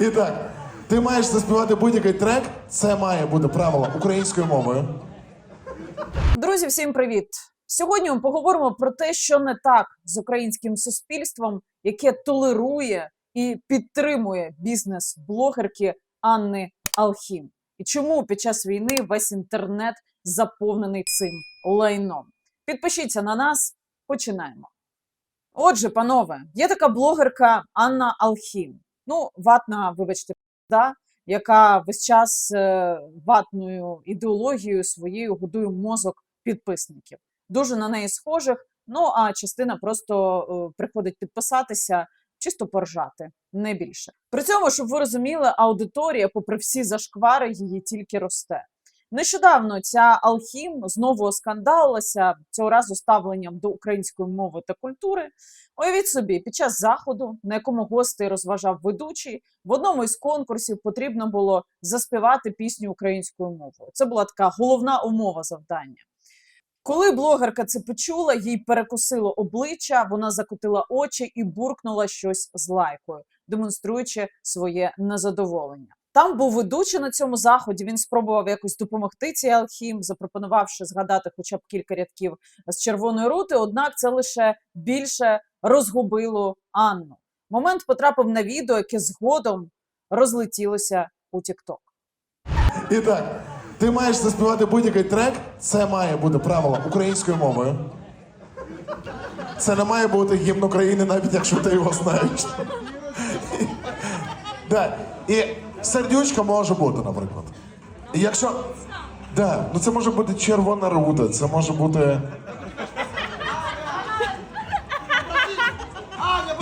І так, ти маєш заспівати будь-який трек, це має бути правило українською мовою. Друзі, всім привіт! Сьогодні ми поговоримо про те, що не так з українським суспільством, яке толерує і підтримує бізнес блогерки Анни Алхім. І чому під час війни весь інтернет заповнений цим лайном? Підпишіться на нас, починаємо. Отже, панове, є така блогерка Анна Алхім. Ну, ватна, вибачте, да, яка весь час е, ватною ідеологією своєю годує мозок підписників. Дуже на неї схожих. Ну а частина просто е, приходить підписатися, чисто поржати, не більше. При цьому, щоб ви розуміли, аудиторія, попри всі зашквари, її тільки росте. Нещодавно ця Алхім знову оскандалилася цього разу ставленням до української мови та культури. Уявіть собі, під час заходу, на якому гостей розважав ведучий, в одному із конкурсів потрібно було заспівати пісню українською мовою. Це була така головна умова завдання. Коли блогерка це почула, їй перекусило обличчя, вона закотила очі і буркнула щось з лайкою, демонструючи своє незадоволення. Там був ведучий на цьому заході. Він спробував якось допомогти цій Алхім, запропонувавши згадати хоча б кілька рядків з червоної рути. Однак це лише більше розгубило Анну. Момент потрапив на відео, яке згодом розлетілося у TikTok. І так, ти маєш заспівати будь-який трек, це має бути правило українською мовою. Це не має бути гімн України, навіть якщо ти його знаєш. І сердючка може бути, наприклад. І якщо. Да, ну це може бути червона рута, це може бути.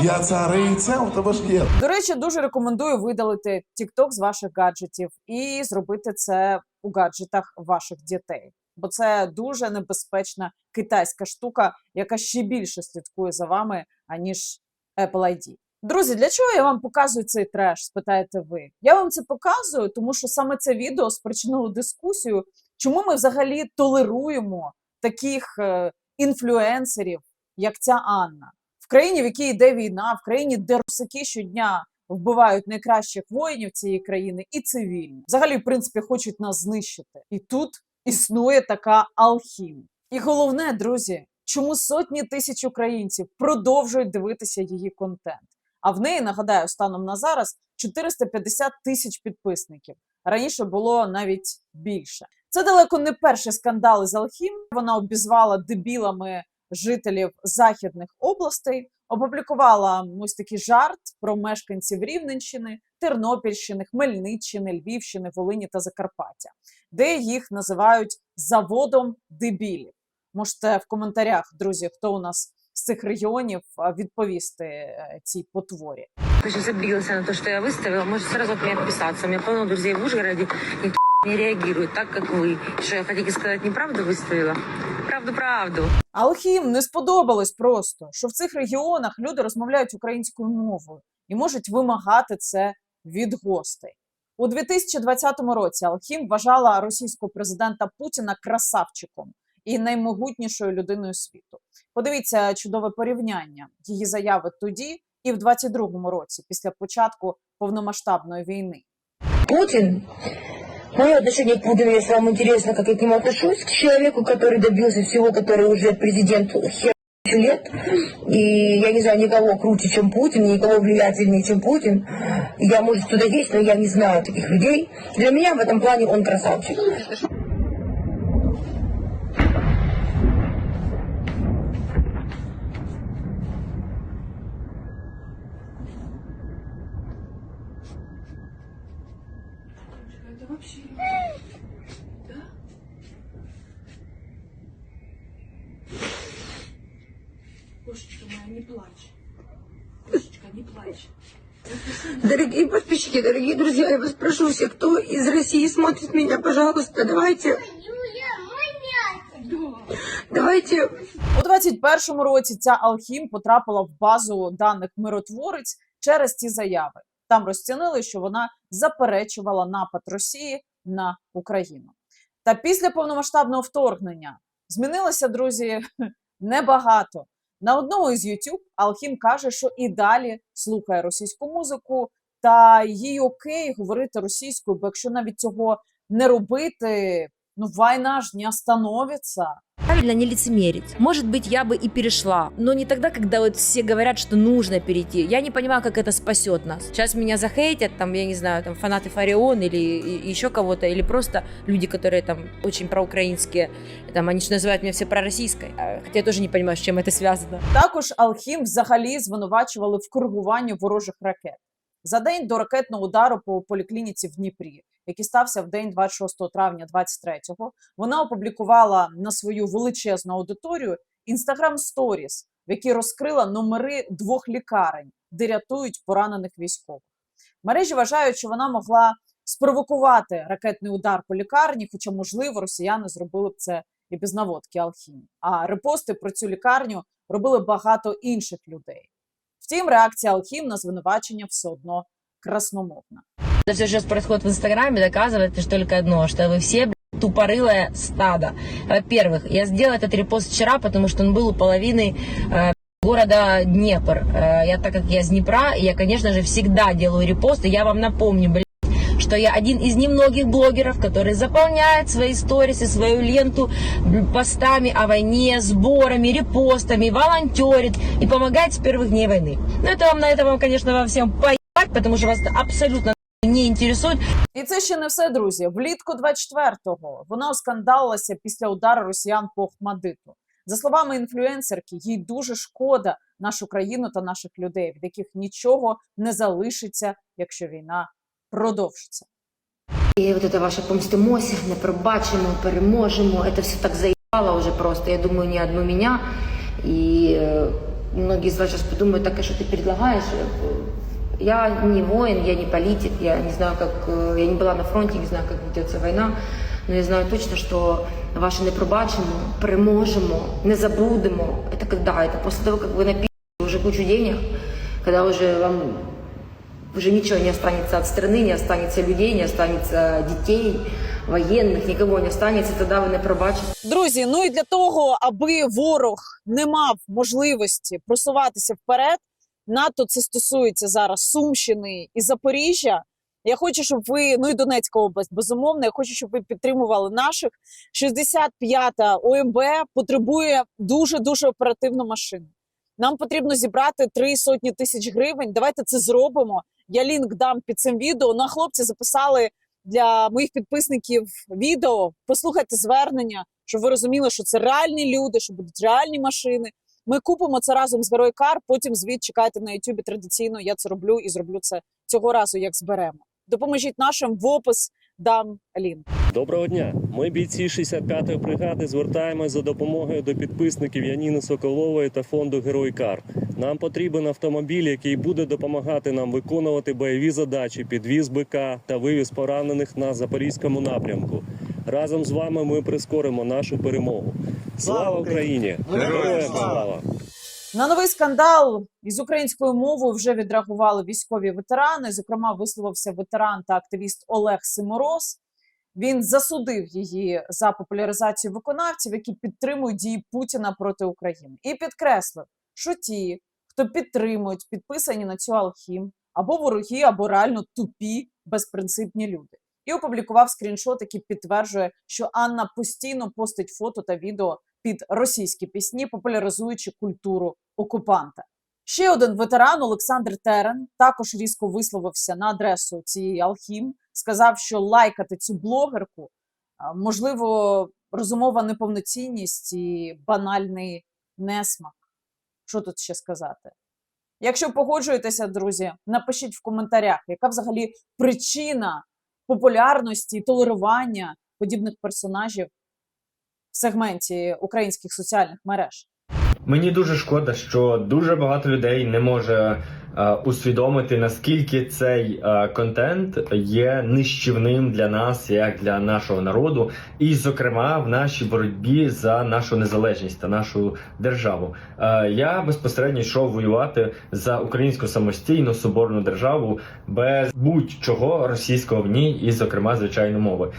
Я цариця, у тебе ж є. До речі, дуже рекомендую видалити TikTok з ваших гаджетів і зробити це у гаджетах ваших дітей. Бо це дуже небезпечна китайська штука, яка ще більше слідкує за вами, аніж Apple ID. Друзі, для чого я вам показую цей треш? Спитаєте ви? Я вам це показую, тому що саме це відео спричинило дискусію, чому ми взагалі толеруємо таких е, інфлюенсерів, як ця Анна. В країні, в якій йде війна, в країні, де русаки щодня вбивають найкращих воїнів цієї країни і цивільні. Взагалі, в принципі, хочуть нас знищити. І тут існує така алхім. І головне, друзі, чому сотні тисяч українців продовжують дивитися її контент. А в неї, нагадаю, станом на зараз 450 тисяч підписників. Раніше було навіть більше. Це далеко не перший скандал із Алхім. Вона обізвала дебілами жителів західних областей, опублікувала ось такий жарт про мешканців Рівненщини, Тернопільщини, Хмельниччини, Львівщини, Волині та Закарпаття, де їх називають заводом дебілів. Можете в коментарях, друзі, хто у нас з цих регіонів а, відповісти е, цій потворі. Конечно, забилась на то, что я выставила. Может сразу от меня отписаться. У меня полно друзей в Ужгороде. Никто не реагирует так, как вы. Что, я хотите сказать, неправду выставила? Правду-правду. Алхім не сподобалось просто, що в цих регіонах люди розмовляють українською мовою і можуть вимагати це від гостей. У 2020 році Алхім вважала російського президента Путіна красавчиком і наймогутнішою людиною світу. Подивіться чудове порівняння її заяви тоді і в 22-му році, після початку повномасштабної війни. Путин, мое отношение к Путину, если вам интересно, как я к нему отношусь, к человеку, который добился всего, который уже президент хер лет, и я не знаю никого круче, чем Путин, никого влиятельнее, чем Путин. Я, может, кто-то есть, но я не знаю таких людей. Для меня в этом плане он красавчик. Кошечка моя, не плачь. Кошечка, не плачь. Дорогие подписчики, дорогие друзья, я вас прошу всех, кто из России смотрит меня, пожалуйста, давайте... Давайте У 21-му році ця Алхім потрапила в базу даних миротворець через ці заяви. Там розцінили, що вона заперечувала напад Росії на Україну. Та після повномасштабного вторгнення змінилося, друзі, небагато. На одному із YouTube Алхім каже, що і далі слухає російську музику Та їй окей говорити російською, бо якщо навіть цього не робити, ну війна ж не остановиться. правильно не лицемерить. Может быть, я бы и перешла, но не тогда, когда вот все говорят, что нужно перейти. Я не понимаю, как это спасет нас. Сейчас меня захейтят, там, я не знаю, там, фанаты Фарион или и- еще кого-то, или просто люди, которые там очень проукраинские, там, они же называют меня все пророссийской. А, Хотя я тоже не понимаю, с чем это связано. Також Алхім взагалі звинувачували в коригуванні ворожих ракет за день до ракетного удару по поліклініці в Дніпрі, який стався в день 26 травня 23-го. Вона опублікувала на свою величезну аудиторію інстаграм сторіс, в якій розкрила номери двох лікарень, де рятують поранених військових. Мережі вважають, що вона могла спровокувати ракетний удар по лікарні, хоча, можливо, росіяни зробили б це і без наводки Алхімі. А репости про цю лікарню робили багато інших людей. Втім, реакція Алхім на звинувачення все одно красномовна. Это все сейчас происходит в Инстаграме, доказывает лишь только одно, что вы все тупорылое стадо. Во-первых, я сделала этот репост вчера, потому что он был у половины э, города Днепр. Э, я, так как я из Днепра, я, конечно же, всегда делаю репосты. Я вам напомню, блядь, что я один из немногих блогеров, который заполняет свои сторисы, свою ленту постами о войне, сборами, репостами, волонтерит и помогает с первых дней войны. Но это вам на это вам, конечно, вам всем поебать, потому что вас абсолютно не интересует. І це ще не все, друзі. Влітку 24-го вона оскандалилася після удару росіян по Охмадиту. За словами інфлюенсерки, їй дуже шкода нашу країну та наших людей, від яких нічого не залишиться, якщо війна продовжиться. І от це ваше помстимося, не пробачимо, переможемо. Це все так заїбало вже просто. Я думаю, не одну меня. І е, многие из вас сейчас подумают, так, а что ты предлагаешь? Я не воин, я не политик, я не знаю, как... э, Я не была на фронте, не знаю, как ведется война, но я знаю точно, что ваше не пробачимо, переможемо, не забудемо. Это когда? Это после того, как вы напишете уже кучу денег, когда уже вам уже ничего не останется от страны, не останется людей, не останется детей, военных, никого не останется, тогда вы не пробачите. Друзі, ну і для того, аби ворог не мав можливості просуватися вперед, НАТО це стосується зараз Сумщини і Запоріжжя. Я хочу, щоб ви, ну і Донецька область, безумовно, я хочу, щоб ви підтримували наших. 65-та ОМБ потребує дуже дуже оперативну машину. Нам потрібно зібрати три сотні тисяч гривень. Давайте це зробимо. Я лінк дам під цим відео. Ну, а хлопці записали для моїх підписників відео. Послухайте звернення, щоб ви розуміли, що це реальні люди, що будуть реальні машини. Ми купимо це разом з Геройкар. Потім звіт чекайте на Ютубі традиційно. Я це роблю і зроблю це цього разу, як зберемо. Допоможіть нашим в опис дам лінк. Доброго дня. Ми бійці 65-ї бригади звертаємось за допомогою до підписників Яніни Соколової та фонду Герой Кар. Нам потрібен автомобіль, який буде допомагати нам виконувати бойові задачі, підвіз БК та вивіз поранених на запорізькому напрямку. Разом з вами ми прискоримо нашу перемогу. Слава Україні! Героям слава! На новий скандал із українською мовою вже відреагували військові ветерани. Зокрема, висловився ветеран та активіст Олег Симороз. Він засудив її за популяризацію виконавців, які підтримують дії Путіна проти України, і підкреслив, що ті, хто підтримують підписані на цю алхім, або вороги, або реально тупі, безпринципні люди. І опублікував скріншот, який підтверджує, що Анна постійно постить фото та відео під російські пісні, популяризуючи культуру окупанта. Ще один ветеран Олександр Терен також різко висловився на адресу цієї алхім. Сказав, що лайкати цю блогерку можливо розумова неповноцінність і банальний несмак. Що тут ще сказати? Якщо погоджуєтеся, друзі, напишіть в коментарях, яка взагалі причина популярності толерування подібних персонажів в сегменті українських соціальних мереж. Мені дуже шкода, що дуже багато людей не може е, усвідомити наскільки цей е, контент є нищівним для нас, як для нашого народу, і, зокрема, в нашій боротьбі за нашу незалежність та нашу державу. Е, я безпосередньо йшов воювати за українську самостійну соборну державу без будь-чого російського в ній, і, зокрема, звичайно, мови.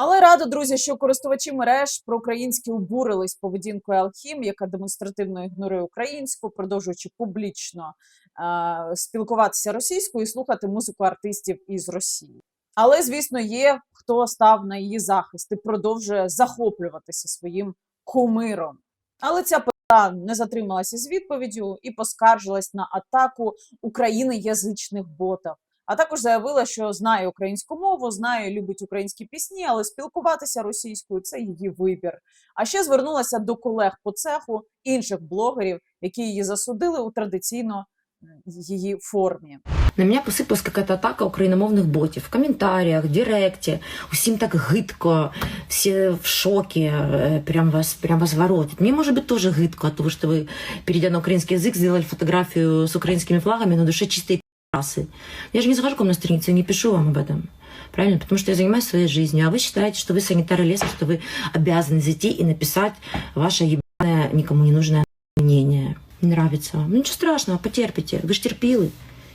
Але рада, друзі, що користувачі мереж проукраїнські обурились поведінкою Алхім, яка демонстративно ігнорує українську, продовжуючи публічно е- спілкуватися російською і слухати музику артистів із Росії. Але, звісно, є хто став на її захист і продовжує захоплюватися своїм кумиром. Але ця пита не затрималася з відповіддю і поскаржилась на атаку України язичних ботів А також заявила, що знає українську мову, знає, і любить українські пісні, але спілкуватися російською це її вибір. А ще звернулася до колег по цеху інших блогерів, які її засудили у традиційно м, її формі. На меня посыпалась какая-то атака украиномовных ботів в комментариях, в директе. Усім так гидко, все в шоке, э, прям вас, прям вас воротит. Мне, может быть, тоже гидко от того, что вы, перейдя на украинский язык, сделали фотографию с украинскими флагами на душе чистой расы. Я же не захожу к вам на страницу и не пишу вам об этом. Правильно? Потому что я занимаюсь своей жизнью. А вы считаете, что вы санитары леса, что вы обязаны зайти и написать ваше ебаное, никому не нужное мнение. Не нравится вам. Ну ничего страшного, потерпите. Вы ж терпилы.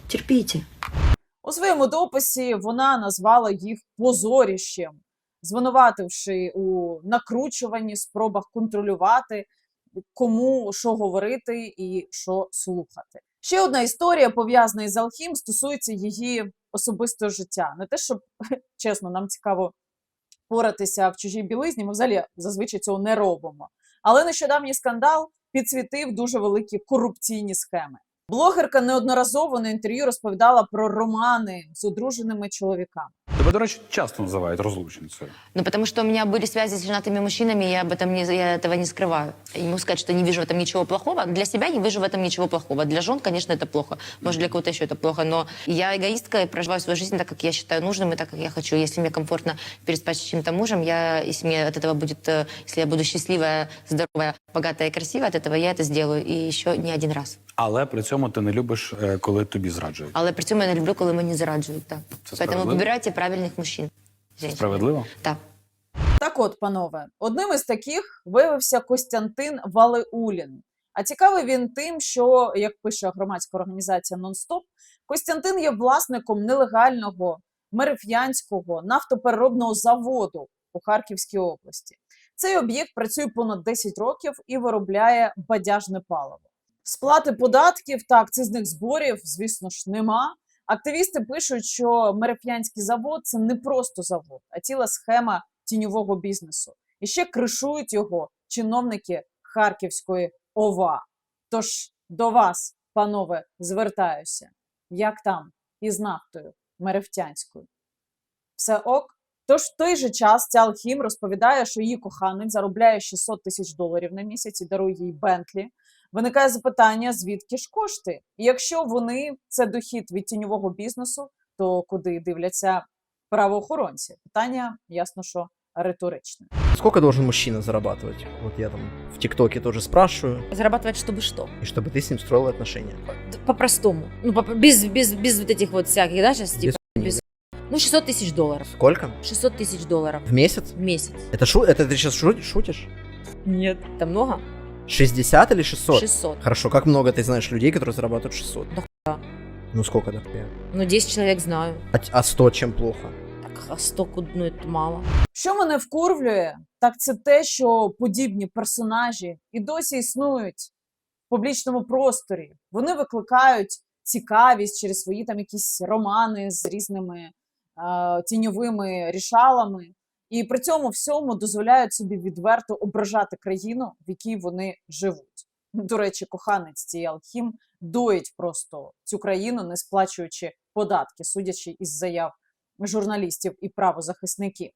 Терпите. У своєму дописі вона назвала їх позоріщем, звинувативши у накручуванні, спробах контролювати, кому що говорити і що слухати. Ще одна історія пов'язана із Алхім стосується її особистого життя. Не те, щоб чесно, нам цікаво поратися в чужій білизні. Ми взагалі зазвичай цього не робимо. Але нещодавній скандал підсвітив дуже великі корупційні схеми. Блогерка неодноразово на інтерв'ю розповідала про романи з одруженими чоловіками. Тебе, до речі, часто називають розлучницею. Ну, потому что у меня были связи с женатыми мужчинами, я об этом не, я этого не скрываю. Я не могу сказать, что не вижу в этом ничего плохого. Для себя не вижу в этом ничего плохого. Для жен, конечно, это плохо. Может, для кого-то еще это плохо. Но я эгоистка и проживаю свою жизнь так, как я считаю нужным и так, как я хочу. Если мне комфортно переспать с чьим-то мужем, я, если мне от этого будет, э, если я буду счастливая, здоровая, богатая и красивая, от этого я это сделаю. И еще не один раз. Але при цьому ти не любиш, е, коли тобі зраджують. Але при цьому я не люблю, коли мені зраджують. Так. Це Поэтому справедливо? выбирайте правильных мужчин. женщин. Справедливо? Так. Так от, панове, одним із таких виявився Костянтин Валеулін. А цікавий він тим, що, як пише громадська організація Нонстоп, Костянтин є власником нелегального мериф'янського нафтопереробного заводу у Харківській області. Цей об'єкт працює понад 10 років і виробляє бадяжне паливо. Сплати податків та акцизних зборів, звісно ж, нема. Активісти пишуть, що Мереф'янський завод це не просто завод, а ціла схема тіньового бізнесу. І ще кришують його чиновники Харківської ОВА. Тож до вас, панове, звертаюся. Як там із нафтою Мерефтянською? Все ок? Тож в той же час ця Алхім розповідає, що її коханець заробляє 600 тисяч доларів на місяць і дарує їй Бентлі. Виникає запитання, звідки ж кошти? І якщо вони це дохід від тіньового бізнесу, то куди дивляться правоохоронці? Питання, ясно, що риторичне. Сколько должен мужчина зарабатывать? Вот я там в ТикТоке тоже спрашиваю, Зарабатывать чтобы что? и чтобы ты с ним строила отношения. По-простому. Ну, по- без, без, без вот этих вот всяких, да, сейчас типа? Без хуйни, без- Ну, 600 тысяч долларов. Сколько? 600 тысяч долларов В месяц? в месяц. Это, шу... это ты сейчас шутишь? Нет. Это много? 60 или 600? 600. Хорошо, как много ты знаешь людей, которые зарабатывают 600? Да хуя. Ну сколько да хуя? Ну, 10 человек знаю. А, а 100 чем плохо? Так, а 100, куд- ну, это мало. Що мене вкурвлює, так це те, що подібні персонажі і досі існують в публічному просторі. Вони викликають цікавість через свої там якісь романи з різними е, тіньовими рішалами, і при цьому всьому дозволяють собі відверто ображати країну, в якій вони живуть. До речі, коханець цієї Алхім доїть просто цю країну, не сплачуючи податки, судячи із заяв журналістів і правозахисників.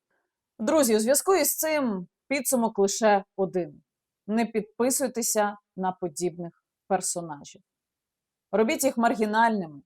Друзі, у зв'язку із цим підсумок лише один: не підписуйтеся на подібних персонажів. Робіть їх маргінальними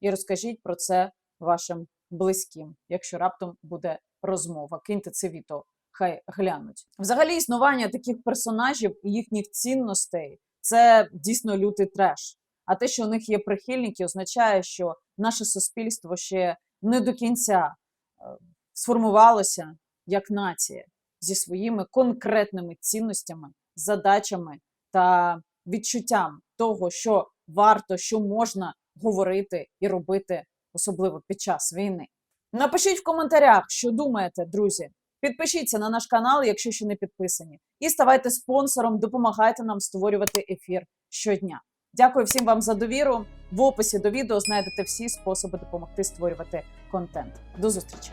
і розкажіть про це вашим близьким, якщо раптом буде розмова. Киньте це відео, хай глянуть. Взагалі, існування таких персонажів і їхніх цінностей це дійсно лютий треш. А те, що у них є прихильники, означає, що наше суспільство ще не до кінця е, сформувалося як нація зі своїми конкретними цінностями, задачами та відчуттям того, що варто, що можна говорити і робити, особливо під час війни. Напишіть в коментарях, що думаєте, друзі. Підпишіться на наш канал, якщо ще не підписані, і ставайте спонсором, допомагайте нам створювати ефір щодня. Дякую всім вам за довіру. В описі до відео знайдете всі способи допомогти створювати контент. До зустрічі!